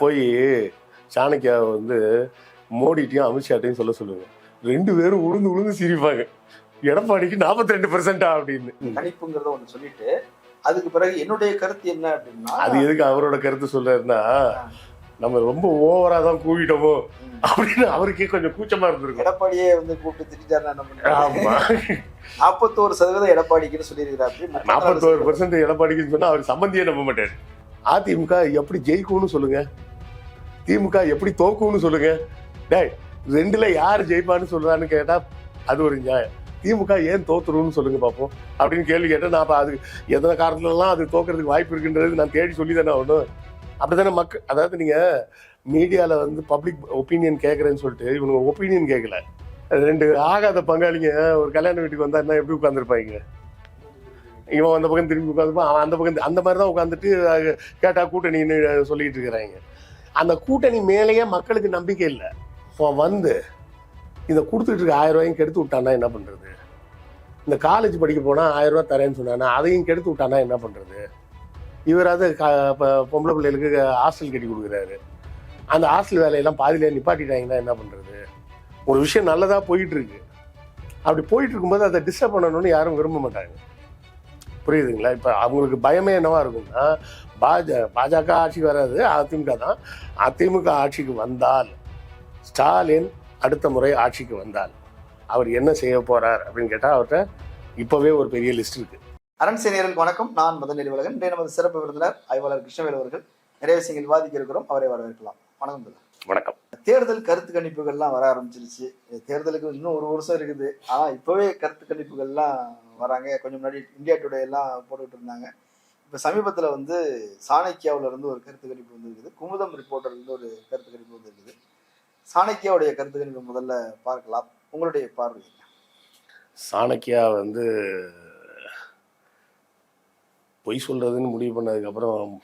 போய் சாணக்கியா வந்து மோடிட்டையும் அமித்ஷாட்டையும் சொல்ல சொல்லுங்க. ரெண்டு பேரும் உளுந்து உளுந்து சிரிப்பாங்க. எடப்பாடிக்கு நாற்பத்தி ரெண்டு பெர்சென்டா அப்படின்னு. கணிப்புங்கிறத ஒண்ணு சொல்லிட்டு அதுக்கு பிறகு என்னுடைய கருத்து என்ன அப்படின்னா அது எதுக்கு அவரோட கருத்து சொல்றாருன்னா நம்ம ரொம்ப ஓவரா தான் கூவிட்டோமோ அப்படின்னு அவருக்கே கொஞ்சம் கூச்சமா இருந்திருக்கும். எடப்பாடியே வந்து கூப்பிட்டு திட்டாரு என்ன பண்ணுறது ஆமா. நாற்பத்தோரு சதவீதம் எடப்பாடிக்குன்னு சொல்லியிருக்கிறாரு. நாற்பத்தோரு பெர்சென்ட் எடப்பாடிக்குன்னு சொன்னா அவர் சம்பந்தியே நம்ப மாட்டாரு. அதிமுக எப்படி ஜெயிக்கும்னு சொல்லுங்க. திமுக எப்படி தோக்கும்னு சொல்லுங்க. டேய் ரெண்டுல யார் ஜெயிப்பான்னு சொல்றான்னு கேட்டா அது ஒரு நியாயம். திமுக ஏன் தோத்துருன்னு சொல்லுங்க பார்ப்போம் அப்படின்னு கேள்வி கேட்டா நான் அப்ப அது எத்தனை காரணத்துலலாம் அது தோக்கிறதுக்கு வாய்ப்பு இருக்குன்றது நான் தேடி சொல்லி தானே ஆகணும். அப்படித்தானே மக்கள் அதாவது நீங்க மீடியால வந்து பப்ளிக் ஒப்பீனியன் கேட்கறேன்னு சொல்லிட்டு இவங்க ஒப்பீனியன் கேட்கல ரெண்டு ஆகாத பங்காளிங்க ஒரு கல்யாண வீட்டுக்கு வந்தாருன்னா எப்படி உட்காந்துருப்பாங்க இவன் அந்த பக்கம் திரும்பி உட்காந்துப்பான் அவன் அந்த பக்கம் அந்த மாதிரி தான் உட்காந்துட்டு கேட்டால் கூட்டணின்னு சொல்லிட்டு இருக்கிறாங்க. அந்த கூட்டணி மேலேயே மக்களுக்கு நம்பிக்கை இல்லை. இப்போ வந்து இதை கொடுத்துட்டு இருக்க ஆயிரம் ரூபாயும் கெடுத்து விட்டான்னா என்ன பண்ணுறது இந்த காலேஜ் படிக்க போனால் ஆயிரம் ரூபா தரேன்னு சொன்னானா அதையும் கெடுத்து விட்டானா என்ன பண்ணுறது இவராவது க- பொம்பளை பிள்ளைகளுக்கு ஹாஸ்டல் கட்டி கொடுக்குறாரு. அந்த ஹாஸ்டல் வேலையெல்லாம் பாதியில நிப்பாட்டிட்டாங்கன்னா என்ன பண்ணுறது ஒரு விஷயம் நல்லதாக போயிட்டு இருக்கு. அப்படி போயிட்டு இருக்கும்போது அதை டிஸ்டர்ப் பண்ணணும்னு யாரும் விரும்ப மாட்டாங்க. புரியுதுங்களா? இப்போ அவங்களுக்கு பயமே என்னவா இருக்கும்னா பாஜ பாஜக ஆட்சிக்கு வராது அதிமுக தான். அதிமுக ஆட்சிக்கு வந்தால் ஸ்டாலின் அடுத்த முறை ஆட்சிக்கு வந்தால் அவர் என்ன செய்ய போறார் அப்படின்னு கேட்டால் அவர்கிட்ட இப்போவே ஒரு பெரிய லிஸ்ட் இருக்கு. அரண் சேனியர்களுக்கு வணக்கம். நான் மதன் நெறிவலகன் இன்றைய நமது சிறப்பு விருந்தினர் ஆய்வாளர் கிருஷ்ணவேல் அவர்கள். நிறைய விஷயங்கள் விவாதிக்க இருக்கிறோம். அவரை வரவேற்கலாம். வணக்கம். வணக்கம். தேர்தல் கருத்து கணிப்புகள்லாம் வர ஆரம்பிச்சிருச்சு. தேர்தலுக்கு இன்னும் ஒரு வருஷம் இருக்குது. ஆனா இப்பவே கருத்து கணிப்புகள்லாம் வராங்க. கொஞ்சம் முன்னாடி இந்தியா டுடே எல்லாம் போட்டுக்கிட்டு இருந்தாங்க. இப்ப சமீபத்துல வந்து சாணக்கியாவுல இருந்து ஒரு கருத்து கணிப்பு வந்திருக்குது. குமுதம் ரிப்போர்ட்டர்ல இருந்து ஒரு கருத்து கணிப்பு வந்திருக்குது. சாணக்கியாவுடைய கருத்து கணிப்பு முதல்ல பார்க்கலாம். உங்களுடைய பார்வை? சாணக்கியா வந்து பொய் சொல்றதுன்னு முடிவு பண்ணதுக்கப்புறம்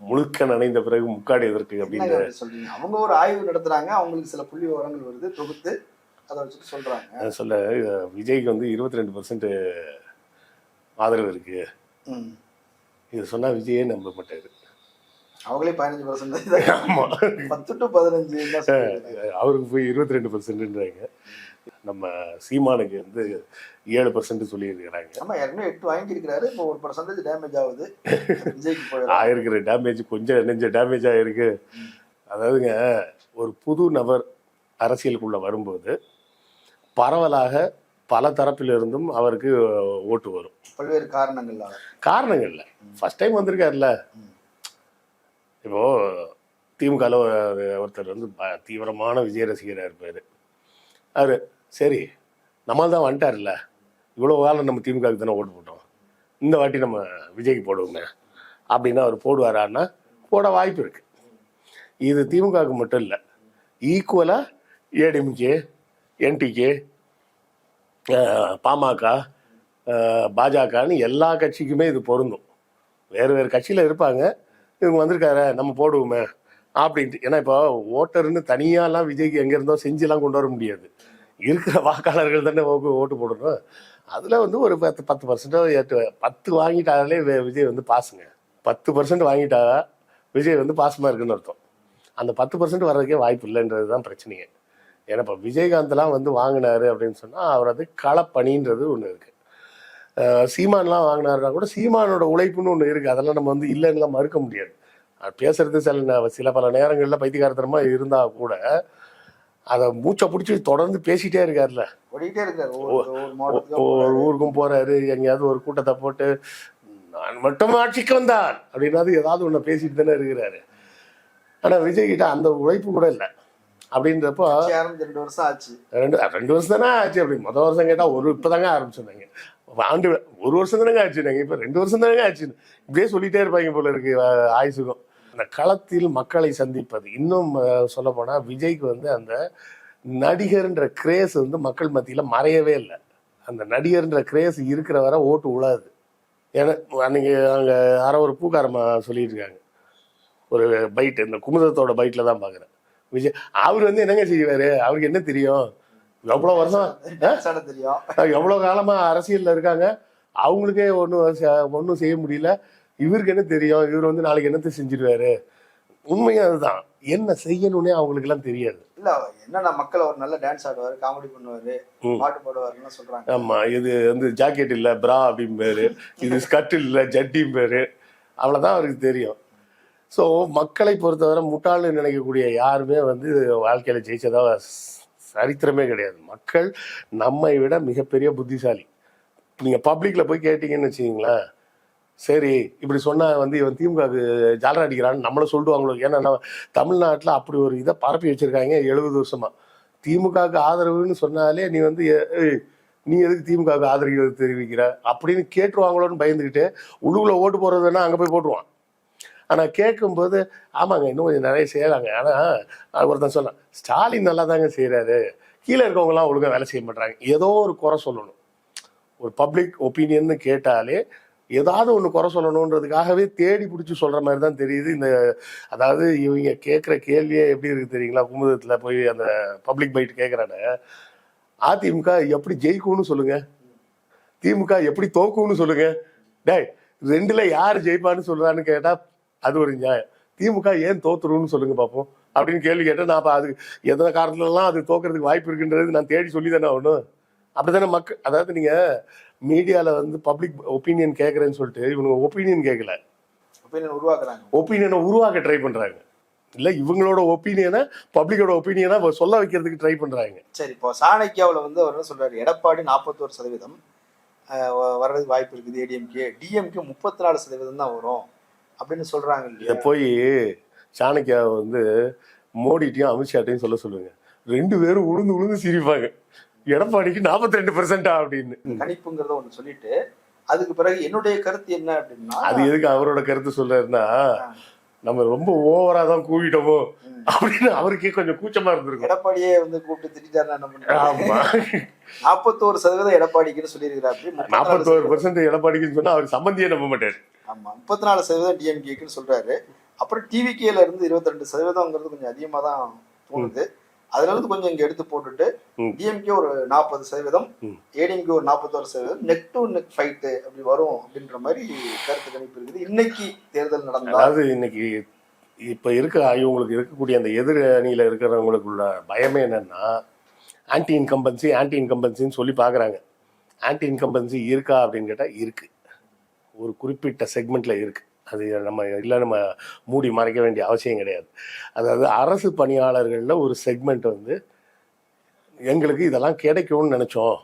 முழுக்க நனைந்த பிறகு முக்காடு எதற்கு அப்படின்னு அப்படி சொல்றீங்க? அவங்க ஒரு ஆய்வு நடத்துறாங்க. அவங்களுக்கு சில புள்ளி விவரங்கள் வருது. தொகுத்து அதை வச்சுட்டு சொல்றாங்க. நான் சொல்ல விஜய்க்கு வந்து இருபத்தி ரெண்டு பர்சன்ட் ஆதரவு இருக்கு. இது சொன்னா விஜயே நம்ப மாட்டாரு அவங்களே பதினஞ்சு பர்சன்ட் ஆமா. பத்து டு பதினஞ்சு. அவருக்கு போய் இருபத்தி ரெண்டு பர்சன்ட்ன்றாங்க நம்ம சீமானுக்கு வந்து ஏழு பர்சன்ட் சொல்லியிருக்கிறாங்க. ஆமா ஏற்கனவே எட்டு வாங்கியிருக்கிறாரு. இப்போ ஒரு பர்சன்டேஜ் டேமேஜ் ஆகுது. விஜய்க்கு ஆயிருக்கிற டேமேஜ் கொஞ்சம் நெஞ்ச டேமேஜ் ஆயிருக்கு. அதாவதுங்க ஒரு புது நபர் அரசியலுக்குள்ள வரும்போது பரவலாக பல தரப்பிலிருந்தும் அவருக்கு ஓட்டு வரும். பல்வேறு காரணங்களால. காரணங்கள் இல்லை ஃபர்ஸ்ட் டைம் வந்திருக்காருல்ல. இப்போ திமுகவில் ஒருத்தர் வந்து தீவிரமான விஜய் ரசிகராக இருப்பார். அவர் சரி நம்மால் தான் வந்துட்டார்ல இவ்வளோ காலம் நம்ம திமுகவுக்கு தானே ஓட்டு போட்டோம். இந்த வாட்டி நம்ம விஜய்க்கு போடுவோங்க அப்படின்னு அவர் போடுவாரான்னா போட வாய்ப்பு இருக்கு. இது திமுகவுக்கு மட்டும் இல்லை ஈக்குவலாக ஏடிஎம்கே என்டிகே பாமக பாஜகன்னு எல்லா கட்சிக்குமே இது பொருந்தும். வேறு வேறு கட்சியில் இருப்பாங்க. இவங்க வந்திருக்காரு நம்ம போடுவோமே அப்படின்ட்டு. ஏன்னா இப்போ ஓட்டர்னு தனியாலாம் விஜய்க்கு எங்கே இருந்தோ செஞ்சுலாம் கொண்டு வர முடியாது. இருக்கிற வாக்காளர்கள் தானே ஓட்டு ஓட்டு போடணும். அதில் வந்து ஒரு பத்து பத்து பர்சன்டோ எட்டு பத்து வாங்கிட்டாலே விஜய் வந்து பாசுங்க பத்து பர்சன்ட் வாங்கிட்டா விஜய் வந்து பாசமாக இருக்குன்னு அர்த்தம். அந்த பத்து பர்சன்ட் வர்றதுக்கே வாய்ப்பு இல்லைன்றது தான் பிரச்சனையே. ஏன்னா இப்போ விஜயகாந்த்லாம் வந்து வாங்கினாரு அப்படின்னு சொன்னால் அவர் அது களப்பணின்றது ஒன்று இருக்குது சீமான்லாம் வாங்கினாருன்னா கூட சீமானோட உழைப்புன்னு ஒன்று இருக்குது அதெல்லாம் நம்ம வந்து இல்லைன்னுலாம் மறுக்க முடியாது. பேசுறது சில சில பல நேரங்களில் பைத்தியகாரத்தனமா இருந்தால் கூட அதை மூச்சை பிடிச்சி தொடர்ந்து பேசிட்டே இருக்காருல்ல. ஓடிக்கிட்டே இருக்காரு. ஒவ்வொரு ஒவ்வொரு ஒ- மாவட்டத்துக்கும் ஒவ்வொரு போறாரு. ஊருக்கும் போறாரு. எங்கேயாவது ஒரு கூட்டத்தை போட்டு நான் மட்டும் ஆட்சிக்கு வந்தார் அப்படின்னாது ஏதாவது ஒன்று பேசிட்டு தானே இருக்கிறாரு. ஆனால் விஜய் கிட்ட அந்த உழைப்பு கூட இல்லை. அப்படின்றப்போ ரெண்டு வருஷம் ஆச்சு. ரெண்டு ரெண்டு வருஷம் தானே ஆச்சு அப்படி மொதல் வருஷம் கேட்டால் ஒரு இப்போதாங்க ஆரம்பிச்சிருந்தாங்க ஆண்டு ஒரு வருஷம் தானேங்க ஆச்சுனாங்க இப்போ ரெண்டு வருஷம் தானேங்க ஆச்சு. இப்படியே சொல்லிட்டே இருப்பாங்க போல இருக்கு அஹ், ஆயுசுக்கும் அந்த களத்தில் மக்களை சந்திப்பது. இன்னும் சொல்ல போனால் விஜய்க்கு வந்து அந்த நடிகர்ன்ற கிரேஸ் வந்து மக்கள் மத்தியில் மறையவே இல்லை. அந்த நடிகர்ன்ற கிரேஸ் இருக்கிற வரை ஓட்டு உழாது. ஏன்னா அன்னைக்கு அங்கே யாரோ ஒரு பூக்காரம்மா சொல்லிட்டு இருக்காங்க. ஒரு பைட் இந்த குமுதத்தோட பைட்டில் தான் பார்க்குறேன் விஜய் அவர் வந்து என்னங்க செய்வார்? அவருக்கு என்ன தெரியும்? எவ்வளோ வருஷம் தெரியும். எவ்வளோ காலமாக அரசியலில் இருக்காங்க? அவங்களுக்கே ஒன்றும் ஒன்றும் செய்ய முடியல. இவருக்கு என்ன தெரியும்? இவர் வந்து நாளைக்கு என்னத்தை செஞ்சிருவாரு? உண்மையும் அதுதான். என்ன செய்யணும்னே அவங்களுக்கு எல்லாம் தெரியாது. இல்ல என்னன்னா மக்கள் அவர் நல்ல டான்ஸ் ஆடுவாரு காமெடி பண்ணுவாரு. பாட்டு பாடுவாருன்னு சொல்றாங்க. ஆமா இது வந்து ஜாக்கெட் இல்ல பிரா அப்படிம்பாரு. இது ஸ்கர்ட் இல்ல ஜட்டிம்பாரு. அவ்வளவுதான் அவருக்கு தெரியும். ஸோ மக்களை பொறுத்தவரை முட்டாள்னு நினைக்கக்கூடிய யாருமே வந்து வாழ்க்கையில் ஜெயிச்சதாக சரித்திரமே கிடையாது. மக்கள் நம்மை விட மிகப்பெரிய புத்திசாலி. நீங்கள் பப்ளிக்கில் போய் கேட்டீங்கன்னு வச்சுக்கீங்களேன் சரி இப்படி சொன்னால் வந்து இவன் திமுகவுக்கு ஜாலரா அடிக்கிறான்னு நம்மளை சொல்லுவாங்களோ? ஏன்னா நம்ம தமிழ்நாட்டில் அப்படி ஒரு இதை பரப்பி வச்சுருக்காங்க எழுபது வருஷமாக திமுகவுக்கு ஆதரவுன்னு சொன்னாலே நீ வந்து ஏ- நீ எதுக்கு திமுகவுக்கு ஆதரவு தெரிவிக்கிற? அப்படின்னு கேட்டுருவாங்களோன்னு பயந்துக்கிட்டு உள்ளுக்குள்ளே ஓட்டு போடுறதுன்னா அங்கே போய் போட்டுருவான். ஆனால் கேட்கும்போது ஆமாங்க இன்னும் கொஞ்சம் நிறைய செய்யலாங்க. ஆனால் ஒருத்தன் சொன்னான் ஸ்டாலின் நல்லா தாங்க செய்கிறாரு கீழே இருக்கவங்களாம் ஒழுங்காக வேலை செய்ய மாட்டாங்க ஏதோ ஒரு குறை சொல்லணும். ஒரு பப்ளிக் ஒப்பீனியன்னு கேட்டாலே ஏதாவது ஒன்று குறை சொல்லணுன்றதுக்காகவே தேடி பிடிச்சி சொல்கிற மாதிரி தான் தெரியுது. இந்த அதாவது இவங்க கேட்குற கேள்வியே எப்படி இருக்குது தெரியுங்களா? குமுதத்தில் போய் அந்த பப்ளிக் பைட் கேட்குறானே அதிமுக எப்படி ஜெயிக்கும்னு சொல்லுங்கள் திமுக எப்படி தோக்கும்னு சொல்லுங்கள் டே ரெண்டில் யார் ஜெயிப்பான்னு சொல்கிறான்னு கேட்டால் அது ஒரு நியாயம். திமுக ஏன் தோத்துருன்னு சொல்லுங்க பார்ப்போம் அப்படின்னு கேள்வி கேட்டா நான் அது எந்த காரணத்துலலாம் அது தோக்கிறதுக்கு வாய்ப்பு இருக்குன்றது நான் தேடி சொல்லி தானே ஆகணும். அப்படித்தானே மக்கள் அதாவது நீங்க மீடியால வந்து பப்ளிக் ஒப்பீனியன் கேட்கறேன்னு சொல்லிட்டு இவங்க ஒப்பீனியன் கேட்கல ஒப்பீனியன் உருவாக்குறாங்க. ஒப்பீனியனை உருவாக்க ட்ரை பண்றாங்க. இல்ல இவங்களோட ஒப்பீனியனை பப்ளிக்கோட ஒப்பீனியனை சொல்ல வைக்கிறதுக்கு ட்ரை பண்றாங்க. சரி இப்போ சாணக்கியாவில் வந்து அவர் என்ன சொல்றாரு? எடப்பாடி நாற்பத்தோரு சதவீதம் வர்றதுக்கு வாய்ப்பு இருக்குது. ஏடிஎம்கே டிஎம்கே முப்பத்தி நாலு சதவீதம் தான் வரும். அப்படின்னு சொல்றாங்க இல்லையா? போய் சாணக்கியா வந்து மோடிட்டையும் அமித்ஷாட்டையும் சொல்ல சொல்லுங்க. ரெண்டு பேரும் உளுந்து உளுந்து சிரிப்பாங்க. எடப்பாடிக்கு நாற்பத்தி ரெண்டு பெர்சென்டா அப்படின்னு. கணிப்புங்கிறத ஒன்று சொல்லிட்டு அதுக்கு பிறகு என்னுடைய கருத்து என்ன அப்படின்னா அது எதுக்கு அவரோட கருத்து சொல்றாருன்னா நம்ம ரொம்ப ஓவரா தான் கூவிட்டோமோ அப்படின்னு அவருக்கே கொஞ்சம் கூச்சமா இருந்திருக்கும். எடப்பாடியே வந்து கூப்பிட்டு பண்றாரு ஆமா. நாற்பத்தோரு சதவீதம் எடப்பாடிக்குன்னு சொல்லியிருக்கிறாரு நாற்பத்தோரு பெர்சென்ட் எடப்பாடிக்குன்னு சொன்னா அவர் சம்பந்தியே நம்ப மாட்டாரு. ஆமா முப்பத்தி நாலு சதவீதம் டிஎம்கேக்குன்னு சொல்றாரு. அப்புறம் டிவிகேல இருந்து இருபத்தி ரெண்டு சதவீதம்ங்கிறது கொஞ்சம் அதிகமா தான் தோணுது. அதுல இருந்து கொஞ்சம் இங்க எடுத்து போட்டுட்டு. டிஎம்கே ஒரு நாற்பது சதவீதம். ஏடிஎம்கே ஒரு நாற்பத்தோரு சதவீதம் நெக் டு நெக் ஃபைட்டு அப்படி வரும் அப்படின்ற மாதிரி கருத்து கணிப்பு இருக்குது இன்னைக்கு தேர்தல் நடந்தா அதாவது இன்னைக்கு இப்ப இருக்க இவங்களுக்கு இருக்கக்கூடிய அந்த எதிர் அணியில இருக்கிறவங்களுக்குள்ள பயமே என்னன்னா ஆன்டி இன்கம்பன்சி ஆன்டி இன்கம்பன்சின்னு சொல்லி பாக்குறாங்க ஆன்டி இன்கம்பன்சி இருக்கா அப்படின்னு கேட்டா இருக்கு ஒரு குறிப்பிட்ட செக்மெண்ட்ல இருக்கு அது நம்ம இல்லை நம்ம மூடி மறைக்க வேண்டிய அவசியம் கிடையாது. அதாவது அரசு பணியாளர்களில் ஒரு செக்மெண்ட் வந்து எங்களுக்கு இதெல்லாம் கிடைக்கும்னு நினைச்சோம்.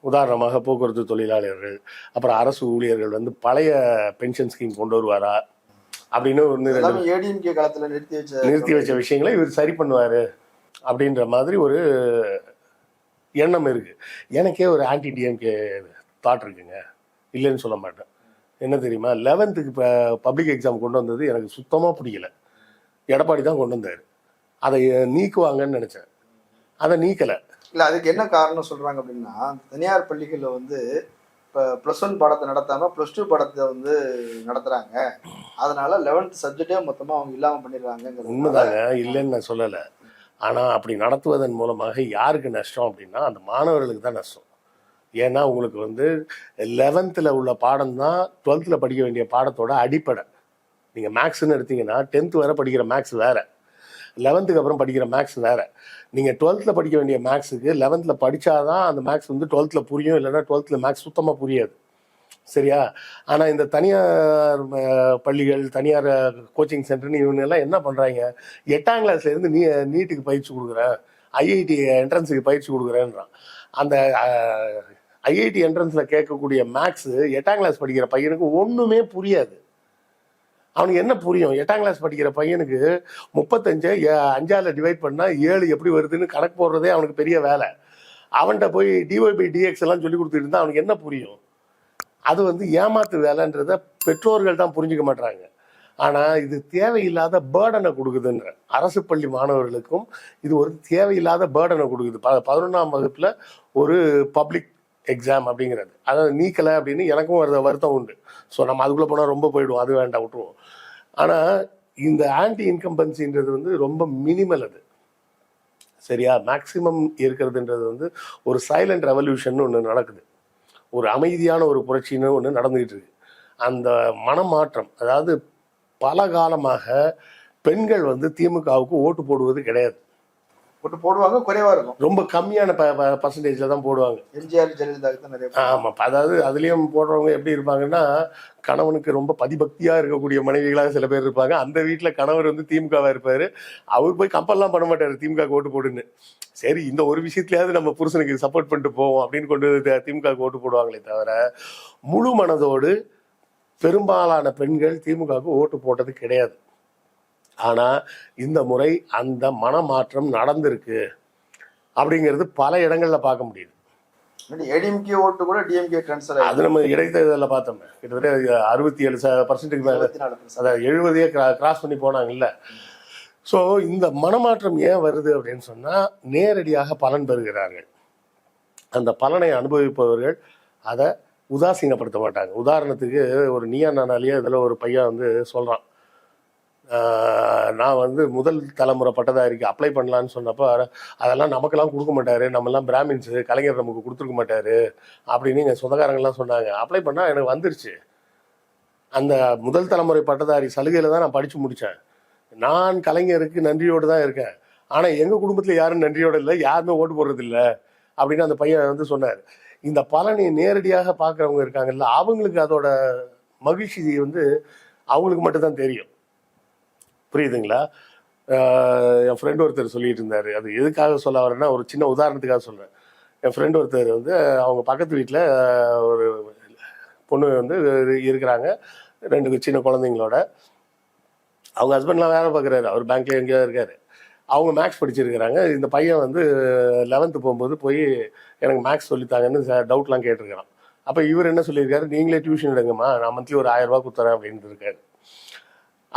உதாரணமாக போக்குவரத்து தொழிலாளர்கள் அப்புறம் அரசு ஊழியர்கள் வந்து பழைய பென்ஷன் ஸ்கீம் கொண்டு வருவாரா? அப்படின்னு ஒன்று ஏடிஎம்கே காலத்துல நிறுத்தி வச்ச நிறுத்தி வச்ச விஷயங்களை இவர் சரி பண்ணுவாரு. அப்படின்ற மாதிரி ஒரு எண்ணம் இருக்கு. எனக்கே ஒரு ஆன்டி டிஎம்கே தாட் இருக்குங்க. இல்லைன்னு சொல்ல மாட்டேன். என்ன தெரியுமா? லெவன்த்துக்கு இப்போ பப்ளிக் எக்ஸாம் கொண்டு வந்தது எனக்கு சுத்தமாக பிடிக்கல. எடப்பாடி தான் கொண்டு வந்தார். அதை நீக்குவாங்கன்னு நினச்சேன். அதை நீக்கலை. இல்ல அதுக்கு என்ன காரணம் சொல்றாங்க அப்படின்னா தனியார் பள்ளிகள்ல வந்து இப்போ ப்ளஸ் ஒன் பாடத்தை நடத்தாம ப்ளஸ் டூ பாடத்தை வந்து நடத்துறாங்க. அதனால லெவன்த் சப்ஜெக்டே மொத்தமா அவங்க இல்லாம பண்ணிடுறாங்க உண்மைதாங்க. இல்லைன்னு நான் சொல்லலை. ஆனால் அப்படி நடத்துவதன் மூலமாக யாருக்கு நஷ்டம் அப்படின்னா அந்த மாணவர்களுக்கு தான் நஷ்டம். ஏன்னா உங்களுக்கு வந்து லெவன்த்தில் உள்ள பாடம் தான் டுவெல்த்தில் படிக்க வேண்டிய பாடத்தோட அடிப்படை. நீங்கள் மேக்ஸ்ன்னு எடுத்தீங்கன்னா டென்த்து வரை படிக்கிற மேக்ஸ் வேறு. லெவன்த்துக்கு அப்புறம் படிக்கிற மேக்ஸ் வேறு. நீங்கள் டுவெல்த்தில் படிக்க வேண்டிய மேக்ஸுக்கு லெவன்த்தில் படித்தாதான் அந்த மேக்ஸ் வந்து டுவெல்த்தில் புரியும் இல்லைன்னா டுவெல்த்தில் மேக்ஸ் சுத்தமாக புரியாது. சரியா? ஆனால் இந்த தனியார் பள்ளிகள் தனியார் கோச்சிங் சென்டர்னு இவங்க எல்லாம் என்ன பண்ணுறாங்க எட்டாம் கிளாஸ்லேருந்து நீ நீட்டுக்கு பயிற்சி கொடுக்குறேன். ஐஐடி என்ட்ரன்ஸுக்கு பயிற்சி கொடுக்குறேன்றான். அந்த ஐஐடி என்ட்ரன்ஸில் கேட்கக்கூடிய மேக்ஸு எட்டாம் கிளாஸ் படிக்கிற பையனுக்கு ஒன்றுமே புரியாது. அவனுக்கு என்ன புரியும்? எட்டாம் கிளாஸ் படிக்கிற பையனுக்கு முப்பத்தஞ்சை அஞ்சாவில் டிவைட் பண்ணால் ஏழு எப்படி வருதுன்னு கணக்கு போடுறதே அவனுக்கு பெரிய வேலை. அவன்கிட்ட போய் டிஒய் பை டிஎக்ஸ் எல்லாம் சொல்லி கொடுத்துட்டு இருந்தால் அவனுக்கு என்ன புரியும்? அது வந்து ஏமாத்து வேலைன்றத பெற்றோர்கள் தான் புரிஞ்சுக்க மாட்டாங்க ஆனால் இது தேவையில்லாத பேர்டனை கொடுக்குதுன்ற அரசு பள்ளி மாணவர்களுக்கும் இது ஒரு தேவையில்லாத பேர்டனை கொடுக்குது. ப பதினொன்றாம் வகுப்பில் ஒரு பப்ளிக் எக்ஸாம் அப்படிங்கிறது. அதாவது நீக்கலை அப்படின்னு எனக்கும் வருத வருத்தம் உண்டு. ஸோ நம்ம அதுக்குள்ளே போனால் ரொம்ப போயிடுவோம். அது வேண்டாம் விட்டுருவோம். ஆனால் இந்த ஆன்டி இன்கம்பன்சின்றது வந்து ரொம்ப மினிமல் அது. சரியா? மேக்சிமம் இருக்கிறதுன்றது வந்து ஒரு சைலண்ட் ரெவல்யூஷன் ஒன்று நடக்குது. ஒரு அமைதியான ஒரு புரட்சின்னு ஒன்று நடந்துகிட்டு இருக்கு. அந்த மனமாற்றம் அதாவது பல காலமாக பெண்கள் வந்து திமுகவுக்கு ஓட்டு போடுவது கிடையாது. போட்டு போடுவாங்க குறைவா இருக்கும். ரொம்ப கம்மியான பர்சன்டேஜில் தான் போடுவாங்க. எம்ஜிஆர் ஜெயலலிதாவுக்கு தான் நிறைய ஆமாம் அதாவது அதுலேயும் போடுறவங்க எப்படி இருப்பாங்கன்னா கணவனுக்கு ரொம்ப பதிபக்தியாக இருக்கக்கூடிய மனைவிகளாக சில பேர் இருப்பாங்க. அந்த வீட்டில் கணவர் வந்து திமுகவாக இருப்பார். அவர் போய் கம்பல்லாம் பண்ண மாட்டார் திமுக ஓட்டு போடுன்னு. சரி இந்த ஒரு விஷயத்துலயாவது நம்ம புருஷனுக்கு சப்போர்ட் பண்ணிட்டு போவோம் அப்படின்னு கொண்டு வந்து திமுக ஓட்டு போடுவாங்களே தவிர முழு மனதோடு பெரும்பாலான பெண்கள் திமுகவுக்கு ஓட்டு போட்டது கிடையாது. ஆனா இந்த முறை அந்த மனமாற்றம் நடந்திருக்கு அப்படிங்கிறது பல இடங்கள்ல பார்க்க முடியுது. ஏடிஎம்கே ஓட்டு கூட டிஎம்கே ட்ரான்ஸ்ஃபர் அது நம்ம இடைத்தேர்தலில் பார்த்தோமே. கிட்டத்தட்ட அறுபத்தி ஏழு பர்சன்ட்டுக்கு மேலே. அதாவது எழுபதையே கிராஸ் பண்ணி போனாங்கல்ல. ஸோ இந்த மனமாற்றம் ஏன் வருது அப்படின்னு சொன்னால் நேரடியாக பலன் பெறுகிறார்கள். அந்த பலனை அனுபவிப்பவர்கள் அதை உதாசீனப்படுத்த மாட்டாங்க. உதாரணத்துக்கு ஒரு நீயா நானாலேயே இதில் ஒரு பையன் வந்து சொல்கிறான் நான் வந்து முதல் தலைமுறை பட்டதாரிக்கு அப்ளை பண்ணலான்னு சொன்னப்போ அதெல்லாம் நமக்கெல்லாம் கொடுக்க மாட்டார். நம்மெல்லாம் பிராமின்ஸு கலைஞர் நமக்கு கொடுத்துருக்க மாட்டார். அப்படின்னு எங்கள் சொந்தக்காரங்கள்லாம் சொன்னாங்க. அப்ளை பண்ணால் எனக்கு வந்துருச்சு. அந்த முதல் தலைமுறை பட்டதாரி சலுகையில் தான் நான் படித்து முடித்தேன் நான் கலைஞருக்கு நன்றியோடு தான் இருக்கேன். ஆனால் எங்கள் குடும்பத்தில் யாரும் நன்றியோடு இல்லை யாருமே ஓட்டு போடுறதில்ல அப்படின்னு அந்த பையன் வந்து சொன்னார். இந்த பலனை நேரடியாக பார்க்குறவங்க இருக்காங்கல்ல அவங்களுக்கு அதோட மகிழ்ச்சி வந்து அவங்களுக்கு மட்டும்தான் தெரியும். புரியுதுங்களா? என் ஃப்ரெண்ட் ஒருத்தர் சொல்லிட்டு இருந்தார். அது எதுக்காக சொல்ல வரேன்னா ஒரு சின்ன உதாரணத்துக்காக சொல்கிறேன் என் ஃப்ரெண்ட் ஒருத்தர் வந்து அவங்க பக்கத்து வீட்டில் ஒரு பொண்ணு வந்து இருக்கிறாங்க. ரெண்டு சின்ன குழந்தைங்களோட. அவங்க ஹஸ்பண்ட்லாம் வேலை பார்க்குறாரு. அவர் பேங்க்ல எங்கேயோ இருக்கார். அவங்க மேக்ஸ் படிச்சிருக்கிறாங்க. இந்த பையன் வந்து லெவன்த்து போகும்போது போய் எனக்கு மேக்ஸ் சொல்லித்தாங்கன்னு டவுட்லாம் கேட்டிருக்கிறான். அப்போ இவர் என்ன சொல்லியிருக்காரு? நீங்களே டியூஷன் எடுங்கம்மா. நான் மந்த்லி ஒரு ஆயிரம் ரூபாய் கொடுத்துறேன் அப்படின்னு இருக்காரு.